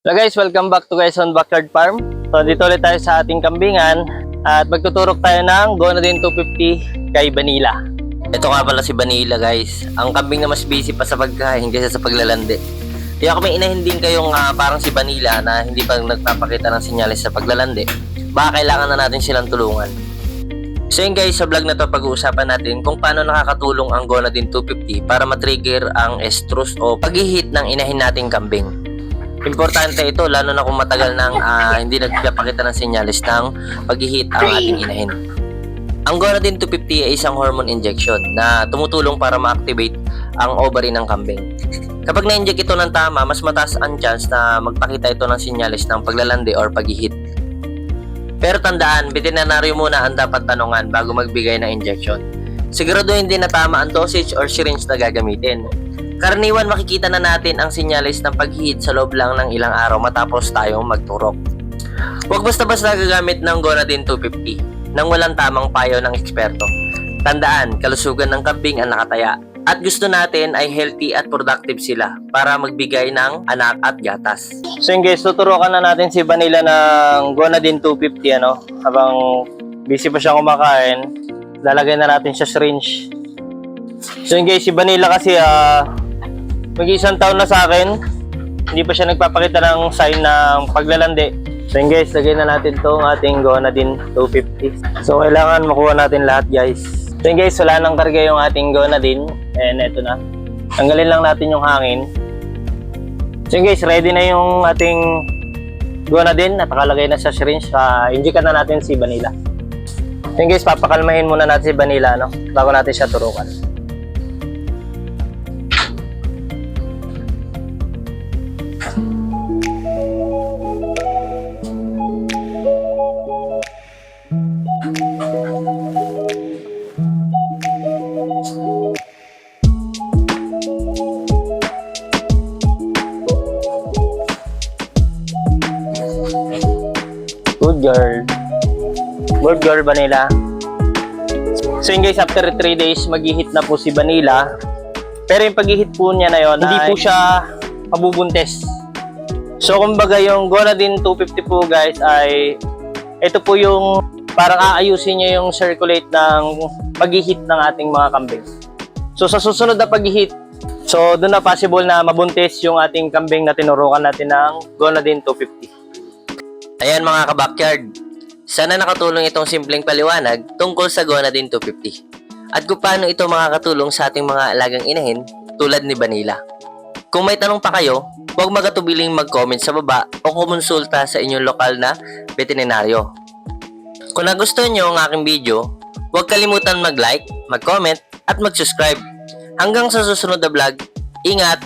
Hello guys, welcome back to guys on Backyard Farm. So dito ulit tayo sa ating kambingan at magtuturok tayo ng Gonadin 250 kay Vanilla. Ito nga pala si Vanilla guys. Ang kambing na mas busy pa sa pagkain kaysa sa paglalandi. Kaya kung may inahin din kayong ah, parang si Vanilla na hindi pa nagpapakita ng sinyalis sa paglalandi, baka kailangan na natin silang tulungan. So yun guys, sa vlog na to pag-uusapan natin kung paano nakakatulong ang Gonadin 250 para matrigger ang estrus o paghihit ng inahin nating kambing. Importante ito lalo na kung matagal nang ah, hindi nagpapakita ng sinyalis ng paghihit ang ating inahin. Ang Gonadin 250 ay isang hormone injection na tumutulong para ma-activate ang ovary ng kambing. Kapag na-inject ito ng tama, mas mataas ang chance na magpakita ito ng sinyalis ng paglalandi or paghihit. Pero tandaan, veterinaryo muna ang dapat tanungan bago magbigay ng injection. Siguraduhin din na tama ang dosage or syringe na gagamitin. Karaniwan makikita na natin ang sinyalis ng paghihit sa loob lang ng ilang araw matapos tayong magturok. Huwag basta-basta gagamit ng Gonadin 250 nang walang tamang payo ng eksperto. Tandaan, kalusugan ng kambing ang nakataya at gusto natin ay healthy at productive sila para magbigay ng anak at gatas. So yun guys, tuturukan na natin si Vanilla ng Gonadin 250 ano, habang busy pa siya kumakain. Lalagay na natin siya syringe. So yun guys, si Vanilla kasi ah mag-isang taon na sa akin. Hindi pa siya nagpapakita ng sign ng paglalandi. So yun guys, lagay na natin tong ating Gonadin 250. So kailangan makuha natin lahat guys. So yun guys, wala nang karga yung ating Gonadin. And eto na. Tanggalin lang natin yung hangin. So yun guys, ready na yung ating Gonadin. Napakalagay na sa syringe. Uh, injikan na natin si Vanilla. So yun guys, papakalmahin muna natin si Vanilla no? bago natin siya turukan. Good girl. Good girl, Vanilla. So yun guys, after 3 days, mag-hit na po si Vanilla. Pero yung pag-hit po niya na yon, hindi po siya mabubuntes. So kumbaga yung Gonadin 250 po guys ay ito po yung parang aayusin niya yung circulate ng pag-hit ng ating mga kambing. So sa susunod na pag-hit, so doon na possible na mabuntis yung ating kambing na tinurukan natin ng Gonadin 250. Ayan mga kabakyard, sana nakatulong itong simpleng paliwanag tungkol sa Gonadin 250 at kung paano ito makakatulong sa ating mga alagang inahin tulad ni Vanilla. Kung may tanong pa kayo, huwag magatubiling mag-comment sa baba o kumonsulta sa inyong lokal na veterinaryo. Kung nagustuhan nyo ang aking video, huwag kalimutan mag-like, mag-comment at mag-subscribe. Hanggang sa susunod na vlog, ingat!